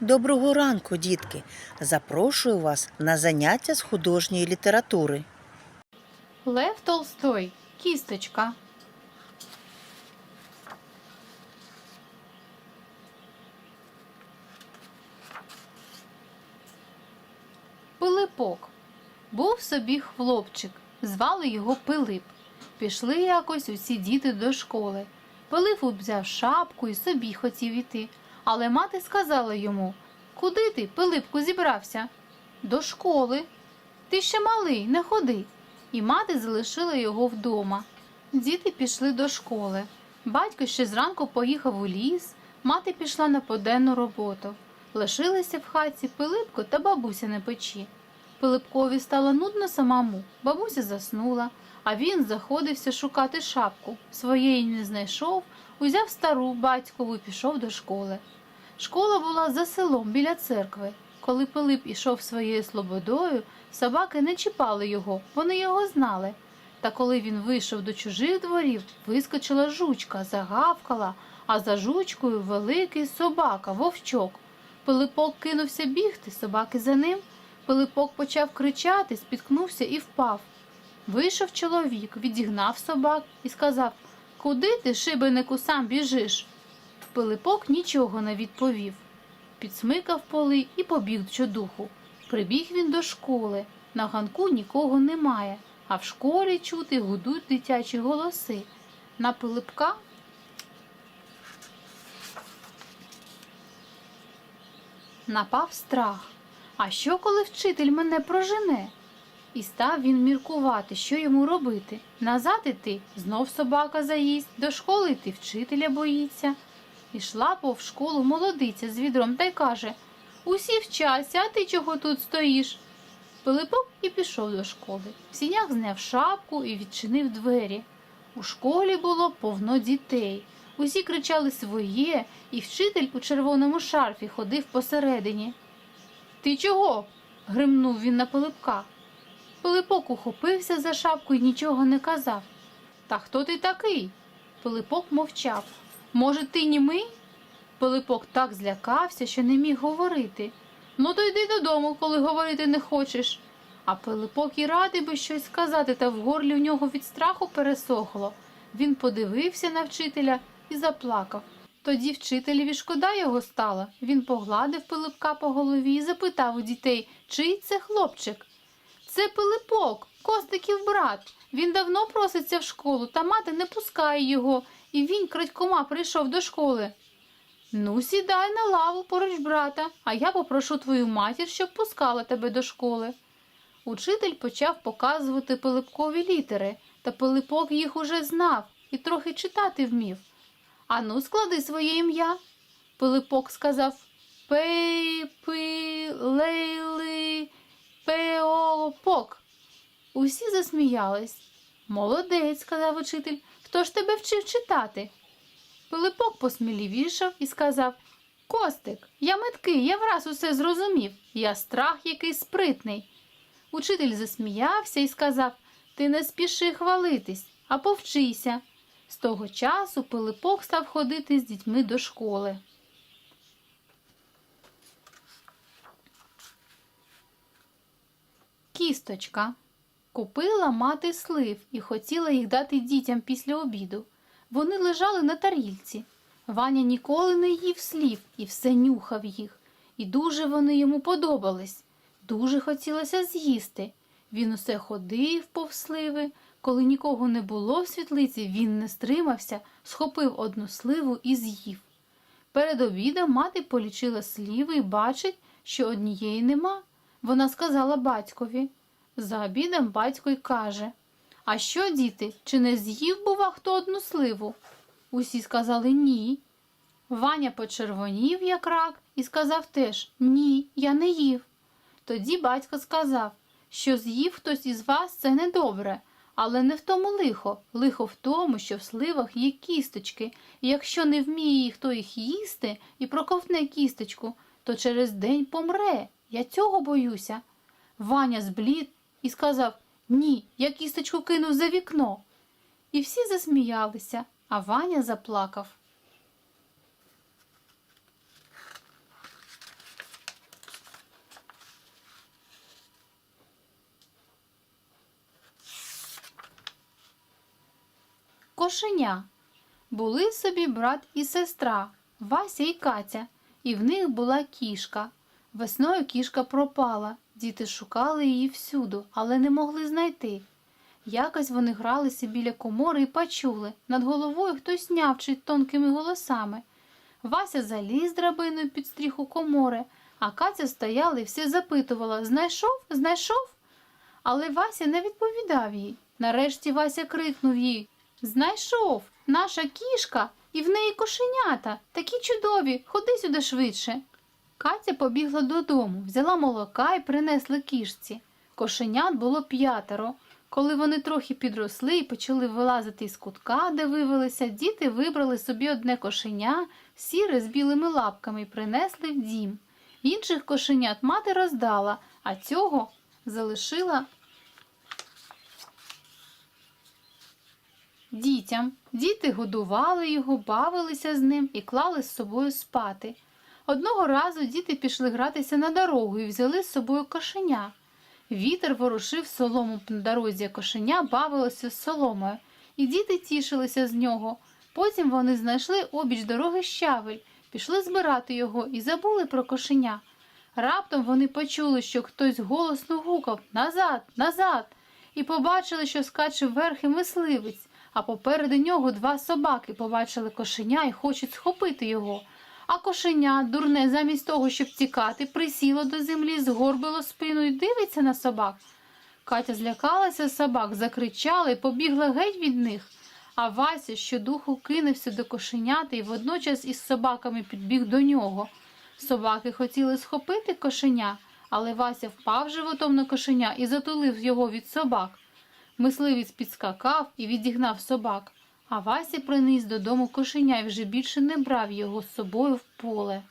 Доброго ранку, дітки! Запрошую вас на заняття з художньої літератури. Лев Толстой. Кісточка. Пилипок. Був собі хлопчик. Звали його Пилип. Пішли якось усі діти до школи. Пилип взяв шапку і собі хотів іти. Але мати сказала йому: Куди ти, Пилипку, зібрався? До школи. Ти ще малий, не ходи. І мати залишила його вдома. Діти пішли до школи. Батько ще зранку поїхав у ліс, мати пішла на поденну роботу. Лишилися в хаті Пилипко та бабуся на печі. Пилипкові стало нудно самому. Бабуся заснула, а він заходився шукати шапку. Своєї не знайшов, узяв стару батькову і пішов до школи. Школа була за селом біля церкви. Коли Пилип ішов своєю слободою, собаки не чіпали його, вони його знали. Та коли він вийшов до чужих дворів, вискочила жучка, загавкала, а за жучкою великий собака, вовчок. Пилипок кинувся бігти, собаки за ним. Пилипок почав кричати, спіткнувся і впав. Вийшов чоловік, відігнав собак і сказав Куди ти, шибенику, сам біжиш? Пилипок нічого не відповів. Підсмикав поли і побіг щодуху. Прибіг він до школи. На ганку нікого немає, а в школі чути гудуть дитячі голоси. На Пилипка напав страх. А що, коли вчитель мене прожене? І став він міркувати, що йому робити. Назад іти, знов собака заїсть, до школи йти вчителя боїться. Ішла пов школу молодиця з відром та й каже Усі вчаться, а ти чого тут стоїш? Пилипок і пішов до школи. В сінях зняв шапку і відчинив двері. У школі було повно дітей. Усі кричали своє, і вчитель у червоному шарфі ходив посередині. Ти чого? гримнув він на Пилипка. Пилипок ухопився за шапку і нічого не казав. Та хто ти такий? Пилипок мовчав. Може, ти німий? Пилипок так злякався, що не міг говорити. Ну, то йди додому, коли говорити не хочеш. А Пилипок і радий би щось сказати, та в горлі в нього від страху пересохло. Він подивився на вчителя і заплакав. Тоді вчителеві шкода його стала. Він погладив Пилипка по голові і запитав у дітей, чий це хлопчик. Це Пилипок, Костиків брат. Він давно проситься в школу, та мати не пускає його, і він крадькома прийшов до школи. Ну, сідай на лаву поруч брата, а я попрошу твою матір, щоб пускала тебе до школи. Учитель почав показувати Пилипкові літери, та Пилипок їх уже знав і трохи читати вмів. Ану, склади своє ім'я. Пилипок сказав Пей, пи, лейли, пеопок. Усі засміялись. Молодець, сказав учитель. Хто ж тебе вчив читати? Пилипок посмілівішав і сказав Костик, я меткий, я враз усе зрозумів. Я страх який спритний. Учитель засміявся і сказав Ти не спіши хвалитись, а повчися. З того часу Пилипок став ходити з дітьми до школи. Кісточка. Купила мати слив і хотіла їх дати дітям після обіду. Вони лежали на тарільці. Ваня ніколи не їв слів і все нюхав їх. І дуже вони йому подобались. Дуже хотілося з'їсти. Він усе ходив повз сливи. Коли нікого не було в світлиці, він не стримався, схопив одну сливу і з'їв. Перед обідом мати полічила сліви і бачить, що однієї нема. Вона сказала батькові. За обідом батько й каже А що, діти, чи не з'їв, бува, хто одну сливу? Усі сказали ні. Ваня почервонів, як рак, і сказав теж Ні, я не їв. Тоді батько сказав, що з'їв хтось із вас це недобре, але не в тому лихо. Лихо в тому, що в сливах є кісточки, і якщо не вміє хто їх їсти і проковтне кісточку, то через день помре. Я цього боюся. Ваня зблід і сказав Ні, я кісточку кину за вікно. І всі засміялися, а Ваня заплакав. Кошеня були собі брат і сестра Вася і Катя, і в них була кішка. Весною кішка пропала. Діти шукали її всюду, але не могли знайти. Якось вони гралися біля комори і почули. Над головою хтось нявчить тонкими голосами. Вася заліз драбиною під стріху комори, а Катя стояла і все запитувала Знайшов? Знайшов? Але Вася не відповідав їй. Нарешті Вася крикнув їй Знайшов! Наша кішка і в неї кошенята. Такі чудові. Ходи сюди швидше. Катя побігла додому, взяла молока і принесла кішці. Кошенят було п'ятеро. Коли вони трохи підросли і почали вилазити з кутка, де вивелися, діти вибрали собі одне кошеня, сіре з білими лапками і принесли в дім. Інших кошенят мати роздала, а цього залишила дітям. Діти годували його, бавилися з ним і клали з собою спати. Одного разу діти пішли гратися на дорогу і взяли з собою кошеня. Вітер ворушив солому на дорозі, а кошеня бавилося з соломою, і діти тішилися з нього. Потім вони знайшли обіч дороги щавель, пішли збирати його і забули про кошеня. Раптом вони почули, що хтось голосно гукав назад, назад, і побачили, що скаче верхи мисливець, а попереду нього два собаки побачили кошеня і хочуть схопити його. А кошеня, дурне, замість того, щоб тікати, присіло до землі, згорбило спину і дивиться на собак. Катя злякалася собак, закричала і побігла геть від них. А Вася щодуху кинувся до кошенята і водночас із собаками підбіг до нього. Собаки хотіли схопити кошеня, але Вася впав животом на кошеня і затулив його від собак. Мисливець підскакав і відігнав собак, а Вася приніс додому кошеня і вже більше не брав його з собою в поле.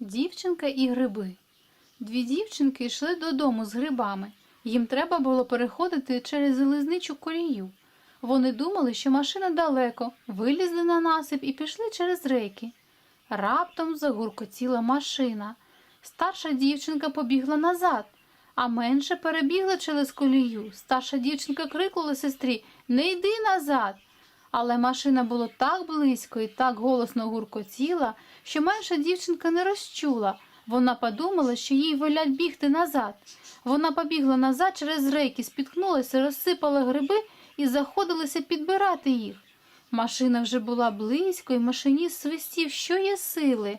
Дівчинка і гриби. Дві дівчинки йшли додому з грибами. Їм треба було переходити через залізничу колію. Вони думали, що машина далеко, вилізли на насип і пішли через реки. Раптом загуркотіла машина. Старша дівчинка побігла назад, а менша перебігла через колію. Старша дівчинка крикнула сестрі Не йди назад. Але машина була так близько і так голосно гуркотіла, що менша дівчинка не розчула. Вона подумала, що їй велять бігти назад. Вона побігла назад через рейки, спіткнулася, розсипала гриби і заходилася підбирати їх. Машина вже була близько, і машиніст свистів, що є сили.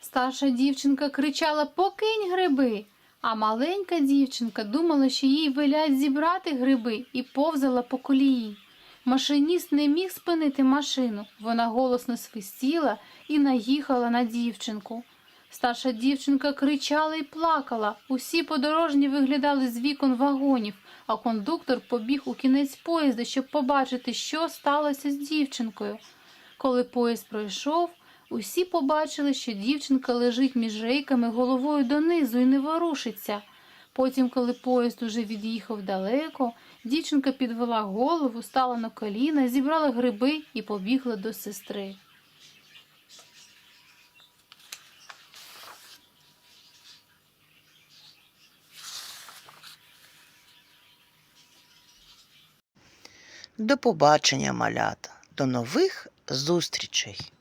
Старша дівчинка кричала Покинь гриби. А маленька дівчинка думала, що їй велять зібрати гриби і повзала по колії. Машиніст не міг спинити машину. Вона голосно свистіла і наїхала на дівчинку. Старша дівчинка кричала і плакала. Усі подорожні виглядали з вікон вагонів, а кондуктор побіг у кінець поїзда, щоб побачити, що сталося з дівчинкою. Коли поїзд пройшов, усі побачили, що дівчинка лежить між рейками головою донизу і не ворушиться. Потім, коли поїзд уже від'їхав далеко, дівчинка підвела голову, стала на коліна, зібрала гриби і побігла до сестри. До побачення, малята. До нових зустрічей!